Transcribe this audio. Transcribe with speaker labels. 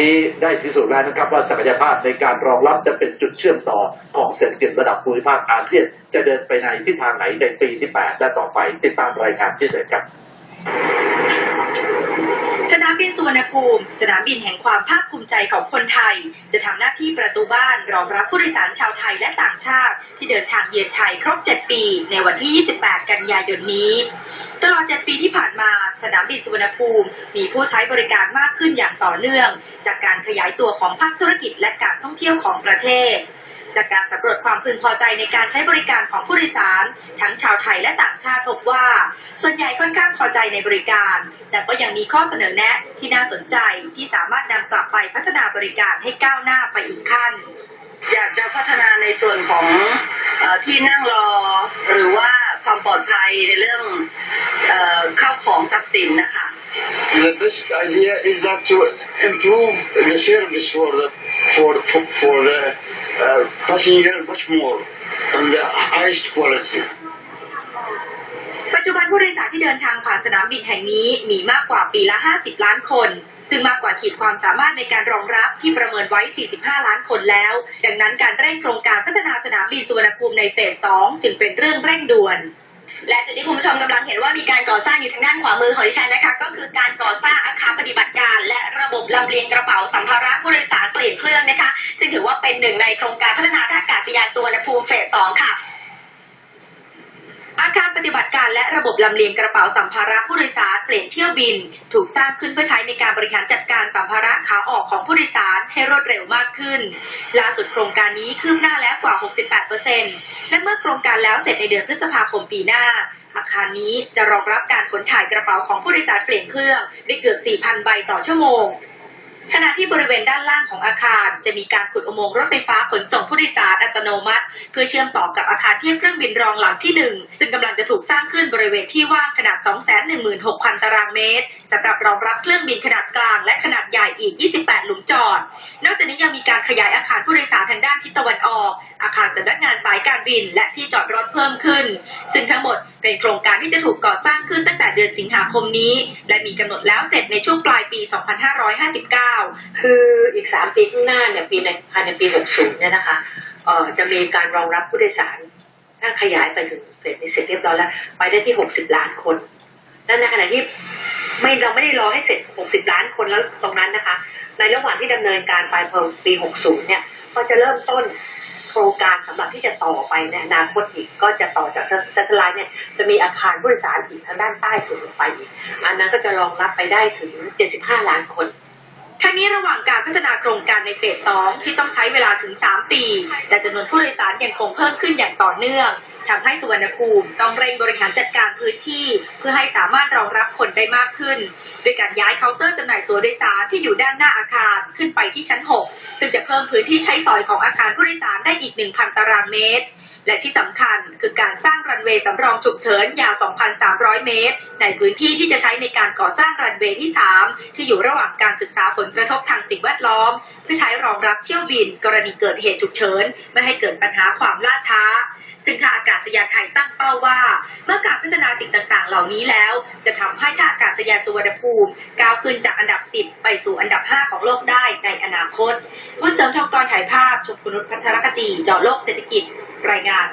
Speaker 1: นี้ได้พิสูจน์แล้วนะครับว่าศักยภาพในการรองรับจะเป็นจุดเชื่อมต่อของเศรษฐกิจระดับภูมิภาคอาเซียน จะเดินไปในทิศทางไหนในปีที่ 8 และต่อไปติดตามรายงานพิเศษครับ
Speaker 2: สนามบินสุวรรณภูมิ สนามบินแห่งความภาคภูมิใจของคนไทย จะทำหน้าที่ประตูบ้านรองรับผู้โดยสารชาวไทยและต่างชาติ ที่เดินทางเยือนไทยครบ 7 ปี ในวันที่ 28 กันยายนนี้ ตลอด 7 ปีที่ผ่านมา สนามบินสุวรรณภูมิ มีผู้ใช้บริการมากขึ้นอย่างต่อเนื่อง จากการขยายตัวของภาคธุรกิจและการท่องเที่ยวของประเทศ จากการสำรวจความพึงพอใจในการใช้บริการของผู้โดยสาร ทั้งชาวไทยและต่างชาติพบว่า ส่วนใหญ่ค่อนข้างพอใจในบริการ แต่ก็ยังมีข้อเสนอแนะที่น่าสนใจที่สามารถนำกลับไปพัฒนาบริการให้ก้าวหน้าไปอีกขั้น
Speaker 3: อยากจะพัฒนาในส่วนของเออที่นั่งรอ หรือว่าความปลอดภัยในเรื่องเออข้าวของทรัพย์สินนะคะ
Speaker 4: The best idea is that to improve the service for the for for, for the uh, passenger much more and the highest quality.
Speaker 2: ปัจจุบันผู้โดยสารที่เดินทางผ่านสนามบินแห่งนี้มีมากกว่าปีละ 50 ล้านคน ซึ่งมากกว่าขีดความสามารถในการรองรับที่ประเมินไว้ 45 ล้านคนแล้ว ดังนั้นการเร่งโครงการพัฒนาสนามบินสุวรรณภูมิในเฟส 2 จึงเป็นเรื่องเร่งด่วน
Speaker 5: และจุดที่คุณผู้ชมกำลังเห็นว่ามีการก่อสร้างอยู่ทางด้านขวามือของดิฉันนะคะก็คือ ลำเลียงกระเป๋าสัมภาระผู้โดยสารเปลี่ยนเครื่องนะคะ ซึ่งถือว่าเป็นหนึ่งในโครงการพัฒนาท่าอากาศยานสุวรรณภูมิเฟสสองค่ะ
Speaker 2: อาคารปฏิบัติการและระบบลำเลียงกระเป๋าสัมภาระผู้โดยสารเปลี่ยนเที่ยวบิน ถูกสร้างขึ้นเพื่อใช้ในการบริหารจัดการสัมภาระขาออกของผู้โดยสารให้รวดเร็วมากขึ้น ล่าสุดโครงการนี้คืบหน้าแล้วกว่า 68%และเมื่อโครงการแล้วเสร็จในเดือนพฤษภาคมปีหน้าอาคารนี้จะรองรับการขนถ่ายกระเป๋าของผู้โดยสารเปลี่ยนเครื่องได้เกือบ 4,000 ใบต่อชั่วโมง ขณะที่บริเวณด้านล่างของอาคารจะมีการขุดอุโมงค์รถไฟฟ้าขนส่งผู้โดยสารอัตโนมัติ เพื่อเชื่อมต่อกับอาคารเทียบเครื่องบินรองหลังที่หนึ่งซึ่งกำลังจะถูกสร้างขึ้นบริเวณที่ว่างขนาด 216,000 ตารางเมตรสำหรับรองรับเครื่องบินขนาดกลางและขนาดใหญ่อีก 28 หลุมจอด นอกจากนี้ยังมีการขยายอาคารผู้โดยสารทางด้านทิศตะวันออก อาคารสำนักงานสายการบิน และที่จอดรถเพิ่มขึ้น ซึ่งทั้งหมดเป็นโครงการที่จะถูกก่อสร้างขึ้น คมนี้ และมีกำหนดแล้วเสร็จในช่วงปลายปี 2559
Speaker 6: คืออีกสามปีข้างหน้าเนี่ยปีในภายในปี 60 เนี่ยนะคะเอ่อจะมีการรองรับผู้โดยสารถ้าขยายไปถึงเสร็จนี้เสร็จเรียบร้อยแล้ว ไปได้ที่ 60 ล้านคนและในขณะที่ไม่เราไม่ได้รอให้เสร็จ 60 ล้านคนแล้วตรงนั้นนะคะ ในระหว่างที่ดำเนินการไปพอปี 60 เนี่ย ก็จะเริ่มต้น โครงการสำหรับที่จะต่อไปในอนาคตอีกก็จะต่อจากเซตไลน์เนี่ยจะมีอาคารผู้โดยสารอีกทางด้านใต้สุดลงไปอีก อันนั้นก็จะรองรับไปได้ถึง 75 ล้านคน
Speaker 2: ทั้งนี้ระหว่างการพัฒนาโครงการในเฟส 2 ที่ต้องใช้เวลาถึง 3 ปี แต่จำนวนผู้โดยสารยังคงเพิ่มขึ้นอย่างต่อเนื่องทำให้สุวรรณภูมิต้องเร่งบริหารจัดการพื้นที่ เพื่อให้สามารถรองรับคนได้มากขึ้นด้วยการย้ายเคาน์เตอร์จำหน่ายตัวโดยสารที่อยู่ด้านหน้าอาคารขึ้นไปที่ชั้น 6 ซึ่งจะเพิ่มพื้นที่ใช้สอยของอาคารผู้โดยสารได้อีก 1,000 ตารางเมตร และที่สำคัญคือการสร้างรันเวย์สำรองฉุกเฉินยาว 2,300 เมตร ในพื้นที่ที่จะใช้ในการก่อสร้างรันเวย์ที่ 3 ที่อยู่ระหว่างการศึกษาผลกระทบทางสิ่งแวดล้อม เพื่อใช้รองรับเที่ยวบิน กรณีเกิดเหตุฉุกเฉิน ไม่ให้เกิดปัญหาความล่าช้า ซึ่งท่าอากาศยานไทยตั้งเป้าว่า เหล่านี้แล้ว จะทำให้ท่าอากาศยานสุวรรณภูมิก้าวขึ้นจากอันดับ 10 ไปสู่อันดับ 5 ของโลกได้ในอนาคตวุฒิเสริมทองกรถ่ายภาพชมพูนุชพัทรกจีเจาะโลกเศรษฐกิจรายงาน